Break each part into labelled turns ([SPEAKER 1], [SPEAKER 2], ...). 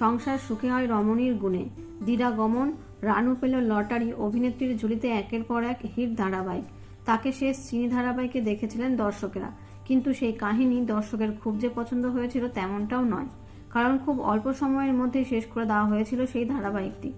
[SPEAKER 1] সংসার সুখে হয় রমণীর গুণে। দিরাগমন রানু পেল লটারি, অভিনেত্রীর ঝুলিতে একের পর এক হিট ধারাবাহিক। তাকে শেষ চিনি ধারাবাহিকে দেখেছিলেন দর্শকেরা। কিন্তু সেই কাহিনী দর্শকের খুব যে পছন্দ হয়েছিল তেমনটাও নয়। কারণ খুব অল্প সময়ের মধ্যে শেষ করে দেওয়া হয়েছিল সেই ধারাবাহিকটি।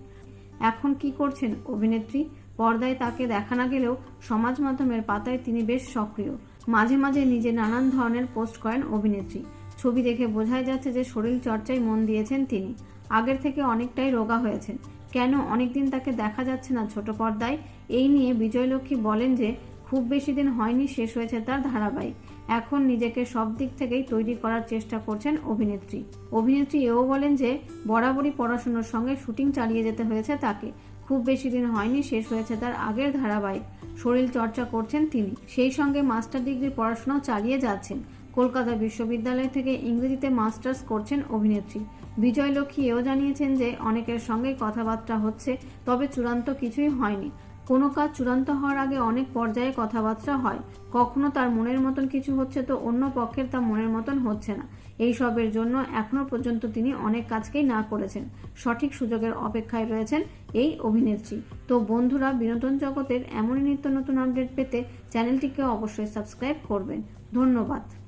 [SPEAKER 1] এখন কি করছেন অভিনেত্রী? পর্দায় তাকে দেখা না গেলেও সমাজ মাধ্যমের পাতায় তিনি বেশ সক্রিয়। মাঝে মাঝে নিজে নানান ধরনের পোস্ট করেন অভিনেত্রী। ছবি দেখে বোঝাই যাচ্ছে যে শরীর চর্চায় মন দিয়েছেন তিনি। আগের থেকে অনেকটাই রোগা হয়েছেন। কেন অনেকদিন তাকে দেখা যাচ্ছে না ছোট পর্দায়? এই নিয়ে বিজয়লক্ষ্মী বলেন যে, খুব বেশি দিন হয়নি, শেষ হয়েছে তার ধারাবাহিক। এখন নিজেকে সব দিক থেকেই তৈরি করার চেষ্টা করছেন অভিনেত্রী। অভিনেত্রী এও বলেন যে, বরাবরই পড়াশুনোর সঙ্গে শুটিং চালিয়ে যেতে হয়েছে তাকে। খুব বেশি দিন হয়নি, শেষ হয়েছে তার আগের ধারাবাহিক। শরীর চর্চা করছেন তিনি। সেই সঙ্গে মাস্টার ডিগ্রি পড়াশোনাও চালিয়ে যাচ্ছেন। কলকাতা বিশ্ববিদ্যালয় থেকে ইংরেজিতে মাস্টার্স করছেন অভিনেত্রী। বিজয়লক্ষ্মী এও জানিয়েছেন যে, অনেকের সঙ্গেই কথাবার্তা হচ্ছে, তবে চূড়ান্ত কিছুই হয়নি। কোনো কাজ চূড়ান্ত হওয়ার আগে অনেক পর্যায়ে কথাবার্তা হয়। কখনো তার মনের মতন কিছু হচ্ছে তো অন্য পক্ষের তা মনের মতন হচ্ছে না। এই সবের জন্য এখনও পর্যন্ত তিনি অনেক কাজকেই না করেছেন। সঠিক সুযোগের অপেক্ষায় রয়েছেন এই অভিনেত্রী। তো বন্ধুরা, বিনোদন জগতের এমনই নিত্য নতুন আপডেট পেতে চ্যানেলটিকে অবশ্যই সাবস্ক্রাইব করবেন। ধন্যবাদ।